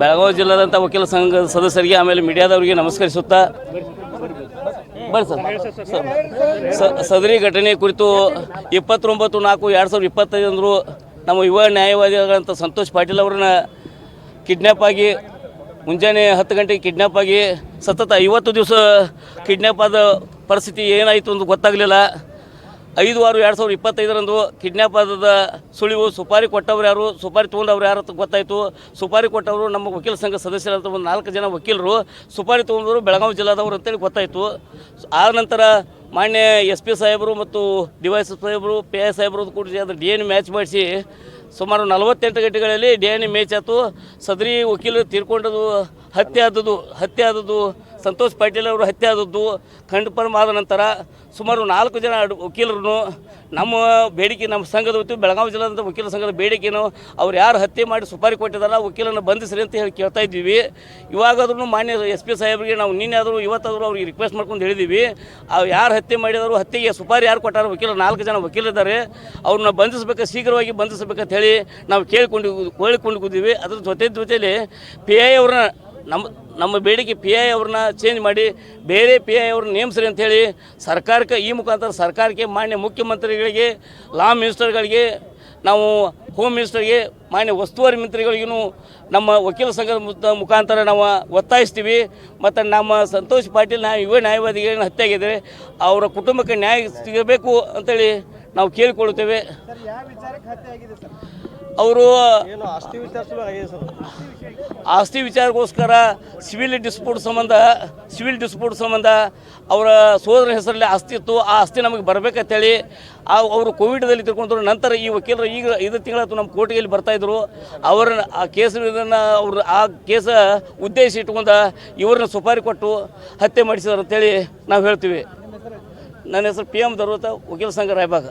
ಬೆಳಗಾವಿ ಜಿಲ್ಲಾದಂಥ ವಕೀಲ ಸಂಘದ ಸದಸ್ಯರಿಗೆ, ಆಮೇಲೆ ಮೀಡಿಯಾದವರಿಗೆ ನಮಸ್ಕರಿಸುತ್ತಾ ಸರ್. ಸದರಿ ಘಟನೆ ಕುರಿತು ಇಪ್ಪತ್ತೊಂಬತ್ತು ನಾಲ್ಕು ಎರಡು ಸಾವಿರದ ಇಪ್ಪತ್ತೈದರಂದು ನಮ್ಮ ಯುವ ನ್ಯಾಯವಾದಿಗಳಂಥ ಸಂತೋಷ್ ಪಾಟೀಲ್ ಅವ್ರನ್ನ ಕಿಡ್ನ್ಯಾಪ್ ಆಗಿ, ಮುಂಜಾನೆ ಹತ್ತು ಗಂಟೆಗೆ ಕಿಡ್ನ್ಯಾಪ್ ಆಗಿ, ಸತತ ಐವತ್ತು ದಿವಸ ಕಿಡ್ನ್ಯಾಪ್ ಆದ ಪರಿಸ್ಥಿತಿ ಏನಾಯಿತು ಅಂತ ಗೊತ್ತಾಗಲಿಲ್ಲ. ಐದು ಆರು ಎರಡು ಸಾವಿರದ ಇಪ್ಪತ್ತೈದರಂದು ಕಿಡ್ನ್ಯಾಪ್ ಆದ ಸುಳಿವು ಸುಪಾರಿ ಕೊಟ್ಟವ್ರು ಯಾರು? ಸುಪಾರಿ ತೊಗೊಂಡವ್ರು ಯಾರು ಅಂತ ಗೊತ್ತಾಯಿತು. ಸುಪಾರಿ ಕೊಟ್ಟವರು ನಮ್ಮ ವಕೀಲ ಸಂಘ ಸದಸ್ಯರಂತ ಒಂದು ನಾಲ್ಕು ಜನ ವಕೀಲರು. ಸುಪಾರಿ ತೊಗೊಂಡವರು ಬೆಳಗಾವಿ ಜಿಲ್ಲಾದವರು ಅಂತೇಳಿ ಗೊತ್ತಾಯಿತು. ಆ ನಂತರ ಮಾನ್ಯ ಎಸ್ ಪಿ ಸಾಹೇಬರು ಮತ್ತು ಡಿ ವೈ ಸಾಹೇಬರು, ಪಿ ಐ ಸಾಹೇಬರು ಕೂಡಿಸಿ ಅದು ಡಿ ಎನ್ ಮ್ಯಾಚ್ ಮಾಡಿಸಿ ಸುಮಾರು ನಲವತ್ತೆಂಟು ಗಂಟೆಗಳಲ್ಲಿ ಡಿ ಎನ್ ಮ್ಯಾಚ್ ಆಯಿತು. ಸದರಿ ವಕೀಲರು ತೀರ್ಕೊಂಡದು ಹತ್ಯೆ ಆದದ್ದು ಹತ್ಯೆ ಆದದ್ದು ಸಂತೋಷ್ ಪಾಟೀಲ್ ಅವರು ಹತ್ಯೆ ಆದದ್ದು ಕನ್ಫರ್ಮ್ ಆದ ನಂತರ ಸುಮಾರು ನಾಲ್ಕು ಜನ ವಕೀಲರು ನಮ್ಮ ಬೇಡಿಕೆ, ನಮ್ಮ ಸಂಘದ ವತಿ ಬೆಳಗಾವಿ ಜಿಲ್ಲಾದಂಥ ವಕೀಲ ಸಂಘದ ಬೇಡಿಕೆನೋ ಅವ್ರು ಯಾರು ಹತ್ಯೆ ಮಾಡಿ ಸುಪಾರಿ ಕೊಟ್ಟಿದಾರ ವಕೀಲನ ಬಂಧಿಸ್ರಿ ಅಂತ ಹೇಳಿ ಕೇಳ್ತಾ ಇದ್ದೀವಿ. ಇವಾಗಾದ್ರೂ ಮಾನ್ಯ ಎಸ್ ಪಿ ಸಾಹೇಬ್ರಿಗೆ ನಾವು ನಿನ್ನೆ ಆದರೂ ಇವತ್ತಾದರೂ ಅವ್ರಿಗೆ ರಿಕ್ವೆಸ್ಟ್ ಮಾಡ್ಕೊಂಡು ಹೇಳಿದ್ದೀವಿ. ಅವ್ರು ಯಾರು ಹತ್ಯೆ ಮಾಡಿದವರು, ಹತ್ಯೆಗೆ ಸುಪಾರಿ ಯಾರು ಕೊಟ್ಟಾರ ವಕೀಲರು, ನಾಲ್ಕು ಜನ ವಕೀಲರಿದ್ದಾರೆ. ಅವ್ರನ್ನ ಬಂಧಿಸಬೇಕು, ಶೀಘ್ರವಾಗಿ ಬಂಧಿಸಬೇಕಂತ ಹೇಳಿ ನಾವು ಕೇಳಿಕೊಂಡು ಕೇಳಿಕೊಂಡಿದ್ದೀವಿ ಅದ್ರ ಜೊತೆ ಜೊತೆಯಲ್ಲಿ ಪಿ ಐ ಅವ್ರನ್ನ ನಮ್ಮ ನಮ್ಮ ಬೇಡಿಕೆ ಪಿ ಐ ಅವ್ರನ್ನ ಚೇಂಜ್ ಮಾಡಿ, ಬೇರೆ ಪಿ ಐ ಅವ್ರನ್ನ ನೇಮಿಸ್ರಿ ಅಂಥೇಳಿ ಸರ್ಕಾರಕ್ಕೆ, ಈ ಮುಖಾಂತರ ಸರ್ಕಾರಕ್ಕೆ ಮಾನ್ಯ ಮುಖ್ಯಮಂತ್ರಿಗಳಿಗೆ ಲಾ ಮಿನಿಸ್ಟರ್ಗಳಿಗೆ ನಾವು ಹೋಮ್ ಮಿನಿಸ್ಟರ್ಗೆ ಮಾನ್ಯ ಉಸ್ತುವಾರಿ ಮಂತ್ರಿಗಳಿಗೂ ನಮ್ಮ ವಕೀಲ ಸಂಘದ ಮುಖ- ಮುಖಾಂತರ ನಾವು ಒತ್ತಾಯಿಸ್ತೀವಿ. ಮತ್ತು ನಮ್ಮ ಸಂತೋಷ್ ಪಾಟೀಲ್ ನಾವು ಯುವ ನ್ಯಾಯವಾದಿಗಳನ್ನ ಹತ್ಯೆ ಆಗಿದೆ ಅವರ ಕುಟುಂಬಕ್ಕೆ ನ್ಯಾಯ ಸಿಗಬೇಕು ಅಂತೇಳಿ ನಾವು ಕೇಳಿಕೊಳ್ಳುತ್ತೇವೆ. ಅವರು ಏನು ಆಸ್ತಿ ವಿಚಾರಕ್ಕೋಸ್ಕರ ಸಿವಿಲ್ ಡಿಸ್ಪ್ಯೂಟ್ ಸಂಬಂಧ ಸಿವಿಲ್ ಡಿಸ್ಪ್ಯೂಟ್ ಸಂಬಂಧ ಅವರ ಸೋದರ ಹೆಸರಲ್ಲಿ ಆಸ್ತಿ ಇತ್ತು. ಆ ಆಸ್ತಿ ನಮಗೆ ಬರಬೇಕಂತೇಳಿ ಆ ಅವರು ಕೋವಿಡ್ದಲ್ಲಿ ತಿಳ್ಕೊಂಡ್ರು. ನಂತರ ಈ ವಕೀಲರು ಈಗ ಐದು ತಿಂಗಳ ನಮ್ಮ ಕೋರ್ಟಿಗೆ ಇಲ್ಲಿ ಬರ್ತಾಯಿದ್ರು ಅವರ ಆ ಕೇಸ್ ಅವ್ರ ಆ ಕೇಸ ಉದ್ದೇಶ ಇಟ್ಕೊಂಡ ಇವ್ರನ್ನ ಸುಪಾರಿ ಕೊಟ್ಟು ಹತ್ಯೆ ಮಾಡಿಸಿದ್ರು ಅಂತೇಳಿ ನಾವು ಹೇಳ್ತೀವಿ. ನನ್ನ ಹೆಸರು ಪಿ ಎಂ ದರ್ವತ ವಕೀಲ ಸಂಘ ರಾಯಬಾಗ